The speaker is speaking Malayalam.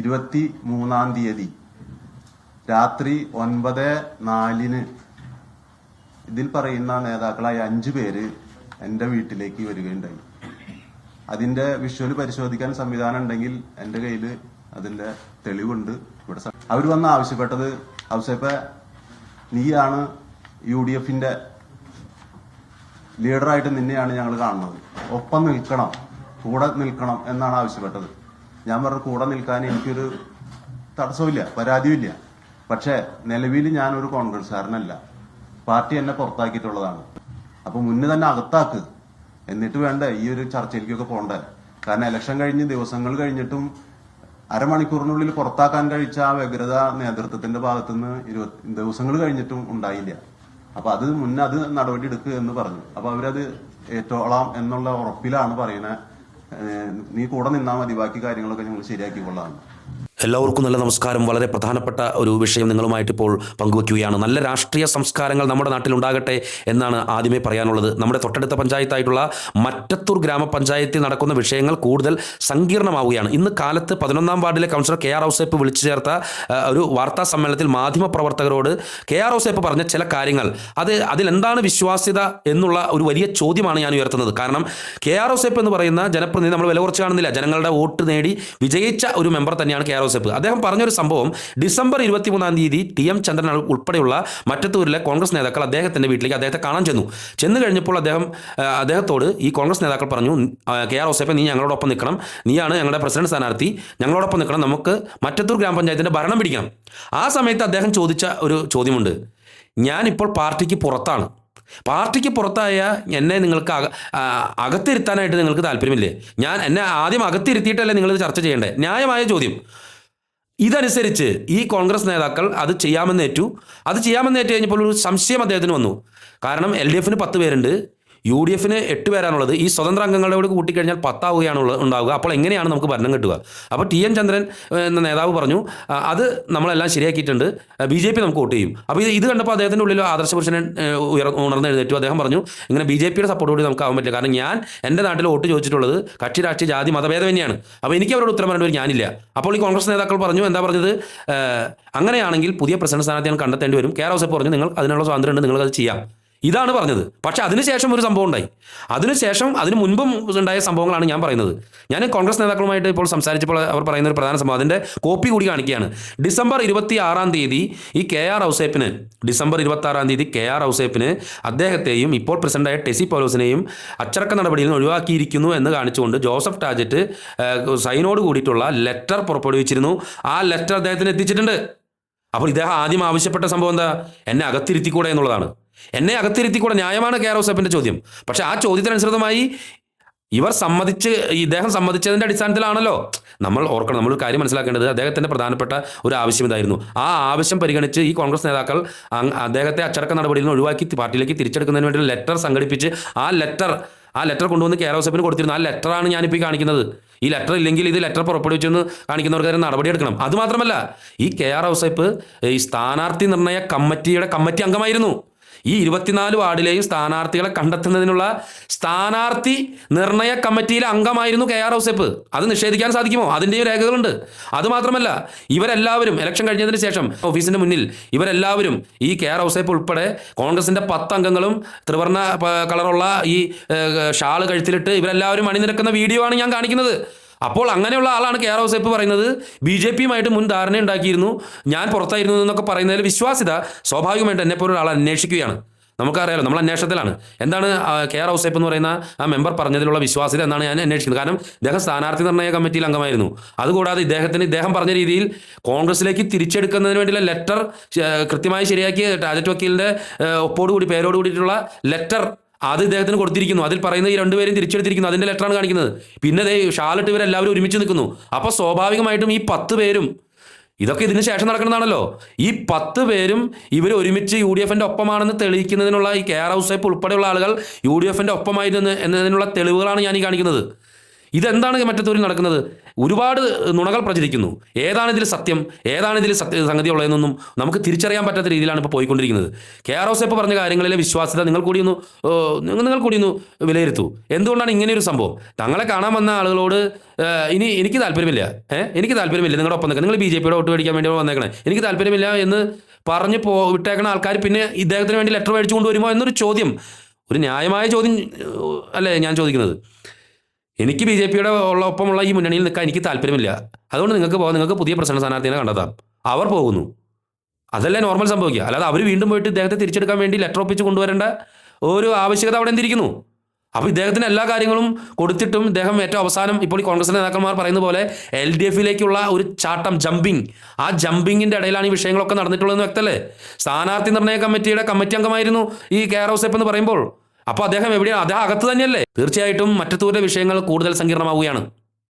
ഇരുപത്തി മൂന്നാം തീയതി. രാത്രി ഒൻപത് നാലിന്. ഇതിൽ പറയുന്ന നേതാക്കളായ അഞ്ചു പേര് എന്റെ വീട്ടിലേക്ക് വരികയുണ്ടായി. അതിന്റെ വിഷ്വൽ പരിശോധിക്കാൻ സംവിധാനം ഉണ്ടെങ്കിൽ എന്റെ കയ്യിൽ അതിന്റെ തെളിവുണ്ട്. ഇവിടെ അവർ വന്ന് ആവശ്യപ്പെട്ടത് ഔസേപ്പ നീയാണ് യു ഡി എഫിന്റെ ലീഡറായിട്ട് നിന്നെയാണ് ഞങ്ങൾ കാണുന്നത്. ഒപ്പം നിൽക്കണം കൂടെ നിൽക്കണം എന്നാണ് ആവശ്യപ്പെട്ടത്. ഞാൻ പറഞ്ഞു കൂടെ നിൽക്കാൻ എനിക്കൊരു തടസ്സമില്ല പരാതിയുമില്ല. പക്ഷേ നിലവിൽ ഞാനൊരു കോൺഗ്രസ്സുകാരനല്ല. പാർട്ടി എന്നെ പുറത്താക്കിയിട്ടുള്ളതാണ്. അപ്പൊ മുന്നേ തന്നെ അകത്താക്ക്. എന്നിട്ട് വേണ്ട ഈ ഒരു ചർച്ചയിലേക്കൊക്കെ പോകണ്ടേ കാരണം ഇലക്ഷൻ കഴിഞ്ഞ് ദിവസങ്ങൾ കഴിഞ്ഞിട്ടും അരമണിക്കൂറിനുള്ളിൽ പുറത്താക്കാൻ കഴിച്ച ആ വ്യഗ്രത നേതൃത്വത്തിന്റെ ഭാഗത്തുനിന്ന് ഇരുപത്തി ദിവസങ്ങൾ കഴിഞ്ഞിട്ടും ഉണ്ടായില്ല. അപ്പൊ അത് മുന്നേ അത് നടപടി എടുക്കുക എന്ന് പറഞ്ഞു. അപ്പൊ അവരത് ഏറ്റോളാം എന്നുള്ള ഉറപ്പിലാണ് പറയുന്നത്. നീ കൂടെ നിന്നാൽ മതി. ബാക്കി കാര്യങ്ങളൊക്കെ ഞങ്ങൾ ശരിയാക്കിക്കൊള്ളാം എല്ലാവർക്കും നല്ല നമസ്കാരം. വളരെ പ്രധാനപ്പെട്ട ഒരു വിഷയം നിങ്ങളുമായിട്ട് ഇപ്പോൾ പങ്കുവയ്ക്കുകയാണ് നല്ല രാഷ്ട്രീയ സംസ്കാരങ്ങൾ നമ്മുടെ നാട്ടിൽ ഉണ്ടാകട്ടെ എന്നാണ് ആദ്യമേ പറയാനുള്ളത്. നമ്മുടെ തൊട്ടടുത്ത പഞ്ചായത്തായിട്ടുള്ള മറ്റത്തൂർ ഗ്രാമപഞ്ചായത്തിൽ നടക്കുന്ന വിഷയങ്ങൾ കൂടുതൽ സങ്കീർണമാവുകയാണ്. ഇന്ന് കാലത്ത് പതിനൊന്നാം വാർഡിലെ കൗൺസിലർ കെ ആർ ഔസേപ്പ് വിളിച്ചു ചേർത്ത ഒരു വാർത്താ സമ്മേളനത്തിൽ മാധ്യമപ്രവർത്തകരോട് കെ ആർ ഔസേപ്പ് പറഞ്ഞ ചില കാര്യങ്ങൾ. അത് അതിലെന്താണ് വിശ്വാസ്യത എന്നുള്ള ഒരു വലിയ ചോദ്യമാണ് ഞാൻ ഉയർത്തുന്നത്. കാരണം കെ ആർ ഔസേപ്പ് എന്ന് പറയുന്ന ജനപ്രതിനിധി നമ്മൾ വില കുറച്ച് കാണുന്നില്ല. ജനങ്ങളുടെ വോട്ട് നേടി വിജയിച്ച ഒരു മെമ്പർ തന്നെയാണ് കെ ആർ ഔസേപ്പ് അദ്ദേഹം പറഞ്ഞൊരു സംഭവം ഡിസംബർ ഇരുപത്തിമൂന്നാം തീയതി ടി എം ചന്ദ്രൻ ഉൾപ്പെടെയുള്ള മറ്റത്തൂരിലെ കോൺഗ്രസ് നേതാക്കൾ അദ്ദേഹത്തിന്റെ വീട്ടിലേക്ക് അദ്ദേഹത്തെ കാണാൻ ചെന്നു. ചെന്നു കഴിഞ്ഞപ്പോൾ അദ്ദേഹം അദ്ദേഹത്തോട് ഈ കോൺഗ്രസ് നേതാക്കൾ പറഞ്ഞു കെ ആർ ഔസേപ്പ് നീ ഞങ്ങളോടൊപ്പം നിൽക്കണം. നീയാണ് ഞങ്ങളുടെ പ്രസിഡന്റ് സ്ഥാനാർത്ഥി. ഞങ്ങളോടൊപ്പം നിൽക്കണം. നമുക്ക് മറ്റത്തൂർ ഗ്രാമപഞ്ചായത്തിന്റെ ഭരണം പിടിക്കണം. ആ സമയത്ത് അദ്ദേഹം ചോദിച്ച ഒരു ചോദ്യമുണ്ട്. ഞാനിപ്പോൾ പാർട്ടിക്ക് പുറത്താണ്. പാർട്ടിക്ക് പുറത്തായ എന്നെ നിങ്ങൾക്ക് അക അകത്തിരുത്താനായിട്ട് നിങ്ങൾക്ക് താല്പര്യമില്ലേ? ഞാൻ എന്നെ ആദ്യം അകത്തിരുത്തിയിട്ടല്ലേ നിങ്ങളിത് ചർച്ച ചെയ്യേണ്ടത് ന്യായമായ ചോദ്യം. ഇതനുസരിച്ച് ഈ കോൺഗ്രസ് നേതാക്കൾ അത് ചെയ്യാമെന്നേറ്റു. അത് ചെയ്യാമെന്നേറ്റു കഴിഞ്ഞപ്പോൾ ഒരു സംശയം അദ്ദേഹത്തിന് വന്നു. കാരണം എൽ ഡി എഫിന് പത്ത് പേരുണ്ട്. യു ഡി എഫിന് എട്ട് പേരാണുള്ളത്. ഈ സ്വതന്ത്ര അംഗങ്ങളോട് കൂട്ടിക്കഴിഞ്ഞാൽ പത്താവുകയാണ് ഉണ്ടാവുക. അപ്പോൾ എങ്ങനെയാണ് നമുക്ക് ഭരണം കിട്ടുക? അപ്പോൾ ടി എൻ ചന്ദ്രൻ എന്ന നേതാവ് പറഞ്ഞു അത് നമ്മളെല്ലാം ശരിയാക്കിയിട്ടുണ്ട്. ബി ജെ പി നമുക്ക് വോട്ട് ചെയ്യും. അപ്പോൾ ഇത് ഇത് കണ്ടപ്പോൾ അദ്ദേഹത്തിന്റെ ഉള്ളിൽ ആദർശ പുരുഷനെ ഉയർ ഉണർന്ന് എഴുന്നേറ്റു. അദ്ദേഹം പറഞ്ഞു ഇങ്ങനെ ബി ജെ പിയുടെ സപ്പോർട്ട് കൂടി നമുക്ക് ആവാൻ പറ്റില്ല. കാരണം ഞാൻ എന്റെ നാട്ടിൽ വോട്ട് ചോദിച്ചിട്ടുള്ളത് കക്ഷി രാഷ്ട്രീയ ജാതി മതഭേദം തന്നെയാണ്. അപ്പോൾ എനിക്ക് അവരോട് ഉത്തരം ഒരു ഞാനില്ല. അപ്പോൾ ഈ കോൺഗ്രസ് നേതാക്കൾ പറഞ്ഞു എന്താ പറഞ്ഞത്? അങ്ങനെയാണെങ്കിൽ പുതിയ പ്രസിഡന്റ് സ്ഥാനത്ത് ഞാൻ കണ്ടെത്തേണ്ടി വരും. കെ ആർ പറഞ്ഞു നിങ്ങൾ അതിനുള്ള സ്വാതന്ത്ര്യം ഉണ്ട് അത് ചെയ്യാം. ഇതാണ് പറഞ്ഞത്. പക്ഷെ അതിനുശേഷം ഒരു സംഭവം ഉണ്ടായി. അതിനുശേഷം അതിന് മുൻപും ഉണ്ടായ സംഭവങ്ങളാണ് ഞാൻ പറയുന്നത്. ഞാൻ കോൺഗ്രസ് നേതാക്കളുമായിട്ട് ഇപ്പോൾ സംസാരിച്ചപ്പോൾ അവർ പറയുന്ന ഒരു പ്രധാന സംഭവം. അതിന്റെ കോപ്പി കൂടി കാണിക്കുകയാണ്. ഡിസംബർ ഇരുപത്തി ആറാം തീയതി ഈ കെ ആർ ഔസേപ്പിന് ഡിസംബർ ഇരുപത്തി ആറാം തീയതി കെ ആർ ഔസേപ്പിന് അദ്ദേഹത്തെയും ഇപ്പോൾ പ്രസിഡന്റായ ടെസി പൗലോസിനെയും അച്ചടക്ക നടപടിയിൽ നിന്ന് ഒഴിവാക്കിയിരിക്കുന്നു എന്ന് കാണിച്ചുകൊണ്ട് ജോസഫ് ടാജറ്റ് സൈനോട് കൂടിയിട്ടുള്ള ലെറ്റർ പുറപ്പെടുവിച്ചിരുന്നു. ആ ലെറ്റർ അദ്ദേഹത്തിന് എത്തിച്ചിട്ടുണ്ട്. അപ്പോൾ ഇദ്ദേഹം ആദ്യം ആവശ്യപ്പെട്ട സംഭവം എന്താ? എന്നെ അകത്തിരുത്തിക്കൂടെ എന്നുള്ളതാണ്. എന്നെ അകത്തിരുത്തിക്കൂടെ ന്യായമാണ് കെ ആർ ഔസേപ്പിന്റെ ചോദ്യം. പക്ഷെ ആ ചോദ്യത്തിനനുസൃതമായി ഇവർ സമ്മതിച്ച് ഇദ്ദേഹം സമ്മതിച്ചതിന്റെ അടിസ്ഥാനത്തിലാണല്ലോ. നമ്മൾ ഓർക്കണം നമ്മൾ കാര്യം മനസ്സിലാക്കേണ്ടത് അദ്ദേഹത്തിന്റെ പ്രധാനപ്പെട്ട ഒരു ആവശ്യം ഇതായിരുന്നു. ആ ആവശ്യം പരിഗണിച്ച് ഈ കോൺഗ്രസ് നേതാക്കൾ അദ്ദേഹത്തെ അച്ചടക്ക നടപടിയിൽ നിന്ന് ഒഴിവാക്കി പാർട്ടിയിലേക്ക് തിരിച്ചെടുക്കുന്നതിന് വേണ്ടി ലെറ്റർ സംഘടിപ്പിച്ച് ആ ലെറ്റർ ആ ലെറ്റർ കൊണ്ടുവന്ന് കെ ആർ ഔസേപ്പിന് കൊടുത്തിരുന്നു. ആ ലെറ്ററാണ് ഞാനിപ്പോൾ ഈ കാണിക്കുന്നത്. ഈ ലെറ്റർ ഇല്ലെങ്കിൽ ഇത് ലെറ്റർ പുറപ്പെടുവിച്ചെന്ന് കാണിക്കുന്നവർക്കെതിരെ നടപടിയെടുക്കണം അതുമാത്രമല്ല ഈ കെ ആർ ഔസേപ്പ് ഈ സ്ഥാനാർത്ഥി നിർണയ കമ്മിറ്റിയുടെ കമ്മിറ്റി അംഗമായിരുന്നു. ഈ ഇരുപത്തിനാല് വാർഡിലെയും സ്ഥാനാർത്ഥികളെ കണ്ടെത്തുന്നതിനുള്ള സ്ഥാനാർത്ഥി നിർണയ കമ്മിറ്റിയിലെ അംഗമായിരുന്നു കെ ആർ ഔസേപ്പ്. അത് നിഷേധിക്കാൻ സാധിക്കുമോ? അതിന്റെയും രേഖകളുണ്ട്. അതുമാത്രമല്ല ഇവരെല്ലാവരും ഇലക്ഷൻ കഴിഞ്ഞതിന് ശേഷം ഓഫീസിന്റെ മുന്നിൽ ഇവരെല്ലാവരും ഈ കെ ആർ ഔസേപ്പ് ഉൾപ്പെടെ കോൺഗ്രസിന്റെ പത്ത് അംഗങ്ങളും ത്രിവർണ കളറുള്ള ഈ ഷാൾ കഴുത്തിലിട്ട് ഇവരെല്ലാവരും അണിനിരക്കുന്ന വീഡിയോ ആണ് ഞാൻ കാണിക്കുന്നത്. അപ്പോൾ അങ്ങനെയുള്ള ആളാണ് കെ ആർ ഔസേപ്പ് പറയുന്നത്. ബി ജെ പിയുമായിട്ട് മുൻ ധാരണ ഉണ്ടാക്കിയിരുന്നു. ഞാൻ പുറത്തായിരുന്നു എന്നൊക്കെ പറയുന്നതിൽ വിശ്വാസ്യത സ്വാഭാവികമായിട്ട് എന്നെ പോലെ ഒരാൾ അന്വേഷിക്കുകയാണ്. നമുക്കറിയാലോ നമ്മൾ അന്വേഷണത്തിലാണ്. എന്താണ് കെ ആർ ഔസേപ്പ് എന്ന് പറയുന്ന ആ മെമ്പർ പറഞ്ഞതിലുള്ള വിശ്വാസ്യത എന്നാണ് ഞാൻ അന്വേഷിക്കുന്നത്. കാരണം ഇദ്ദേഹം സ്ഥാനാർത്ഥി നിർണയ കമ്മിറ്റിയിൽ അംഗമായിരുന്നു. അതുകൂടാതെ ഇദ്ദേഹത്തിന് ഇദ്ദേഹം പറഞ്ഞ രീതിയിൽ കോൺഗ്രസിലേക്ക് തിരിച്ചെടുക്കുന്നതിന് വേണ്ടിയുള്ള ലെറ്റർ കൃത്യമായി ശരിയാക്കി ടാജറ്റ് വക്കീലിന്റെ ഒപ്പോടുകൂടി ഒപ്പോട് കൂടി പേരോട് കൂടിയിട്ടുള്ള ലെറ്റർ അത് ഇദ്ദേഹത്തിന് കൊടുത്തിരിക്കുന്നു. അതിൽ പറയുന്നത് ഈ രണ്ടുപേരും തിരിച്ചെടുത്തിരിക്കുന്നു. അതിന്റെ ലെറ്ററാണ് കാണിക്കുന്നത്. പിന്നെ ദേ ഷാലിട്ട് ഇവരെല്ലാവരും ഒരുമിച്ച് നിൽക്കുന്നു. അപ്പോൾ സ്വാഭാവികമായിട്ടും ഈ പത്ത് പേരും ഇതൊക്കെ ഇതിന് ശേഷം നടക്കുന്നതാണല്ലോ ഈ പത്ത് പേരും ഇവർ ഒരുമിച്ച് യു ഡി എഫിന്റെ ഒപ്പമാണെന്ന് തെളിയിക്കുന്നതിനുള്ള ഈ കെയർ ഹൗസ് ഉൾപ്പെടെയുള്ള ആളുകൾ യു ഡി എഫിന്റെ ഒപ്പമായിരുന്നു എന്നതിനുള്ള തെളിവുകളാണ് ഞാൻ ഈ കാണിക്കുന്നത്. ഇതെന്താണ് മറ്റത്തൂരിൽ നടക്കുന്നത്? ഒരുപാട് നുണകൾ പ്രചരിക്കുന്നു. ഏതാണ് ഇതിൽ സത്യം? ഏതാണ് ഇതിൽ സത്യ സംഗതി ഉള്ളതെന്നൊന്നും നമുക്ക് തിരിച്ചറിയാൻ പറ്റാത്ത രീതിയിലാണ് ഇപ്പോൾ പോയിക്കൊണ്ടിരിക്കുന്നത്. കെ ആർ ഓസ് പറഞ്ഞ കാര്യങ്ങളിലെ വിശ്വാസ്യത നിങ്ങൾ കൂടി ഒന്ന് നിങ്ങൾ നിങ്ങൾ കൂടി ഒന്ന് വിലയിരുത്തൂ. എന്തുകൊണ്ടാണ് ഇങ്ങനെ ഒരു സംഭവം? തങ്ങളെ കാണാൻ വന്ന ആളുകളോട് ഇനി എനിക്ക് താല്പര്യമില്ല. ഏഹ് എനിക്ക് താല്പര്യമില്ല നിങ്ങളുടെ ഒപ്പം നിൽക്കുക നിങ്ങൾ ബി ജെ പിയുടെ വോട്ട് മേടിക്കാൻ വേണ്ടി വന്നേക്കണേ. എനിക്ക് താല്പര്യമില്ല എന്ന് പറഞ്ഞ് പോ വിട്ടേക്കണ ആൾക്കാർ പിന്നെ ഇദ്ദേഹത്തിന് വേണ്ടി ലെറ്റർ മേടിച്ചു കൊണ്ടുവരുമോ എന്നൊരു ചോദ്യം. ഒരു ന്യായമായ ചോദ്യം അല്ലേ ഞാൻ ചോദിക്കുന്നത്. എനിക്ക് ബി ജെ പിയുടെ ഉള്ള ഒപ്പമുള്ള ഈ മുന്നണിയിൽ നിൽക്കാൻ എനിക്ക് താല്പര്യമില്ല. അതുകൊണ്ട് നിങ്ങൾക്ക് പോകാം നിങ്ങൾക്ക് പുതിയ പ്രസിഡന്റ് സ്ഥാനാർത്ഥിനെ കണ്ടെത്താം. അവർ പോകുന്നു. അതല്ലേ നോർമൽ സംഭവിക്കുക. അല്ലാതെ അവർ വീണ്ടും പോയിട്ട് ഇദ്ദേഹത്തെ തിരിച്ചെടുക്കാൻ വേണ്ടി ലെറ്റർ ഒപ്പിച്ച് കൊണ്ടുവരേണ്ട ഒരു ആവശ്യകത അവിടെ എന്തിരിക്കുന്നു? അപ്പോൾ ഇദ്ദേഹത്തിന് എല്ലാ കാര്യങ്ങളും കൊടുത്തിട്ടും ഇദ്ദേഹം ഏറ്റവും അവസാനം ഇപ്പോൾ ഈ കോൺഗ്രസ് നേതാക്കന്മാർ പറയുന്ന പോലെ എൽ ഡി എഫിലേക്കുള്ള ഒരു ചാട്ടം ജമ്പിങ് ആ ജമ്പിങ്ങിന്റെ ഇടയിലാണ് ഈ വിഷയങ്ങളൊക്കെ നടന്നിട്ടുള്ളതെന്ന് വ്യക്തമല്ലേ? സ്ഥാനാർത്ഥി നിർണയ കമ്മിറ്റിയുടെ കമ്മിറ്റി അംഗമായിരുന്നു ഈ കെയർ ഹൗസ് എന്ന് പറയുമ്പോൾ. അപ്പോൾ അദ്ദേഹം എവിടെയാണ് അദ്ദേഹം അകത്ത് തന്നെയല്ലേ? തീർച്ചയായിട്ടും മറ്റത്തൂരിലെ വിഷയങ്ങൾ കൂടുതൽ സങ്കീർണമാവുകയാണ്.